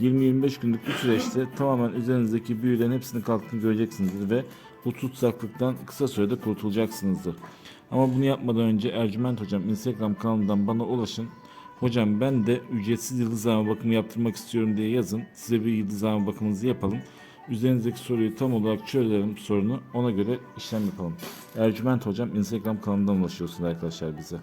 20-25 günlük bir süreçte tamamen üzerinizdeki büyülerin hepsinin kalktığını göreceksinizdir ve bu tutsaklıktan kısa sürede kurtulacaksınızdır. Ama bunu yapmadan önce Ercüment Hocam Instagram kanalından bana ulaşın. Hocam ben de ücretsiz yıldızlama bakımı yaptırmak istiyorum diye yazın. Size bir yıldızlama bakımınızı yapalım. Üzerinizdeki soruyu tam olarak çözelim sorunu. Ona göre işlem yapalım. Ercüment Hocam Instagram kanalından ulaşıyorsunuz arkadaşlar bize.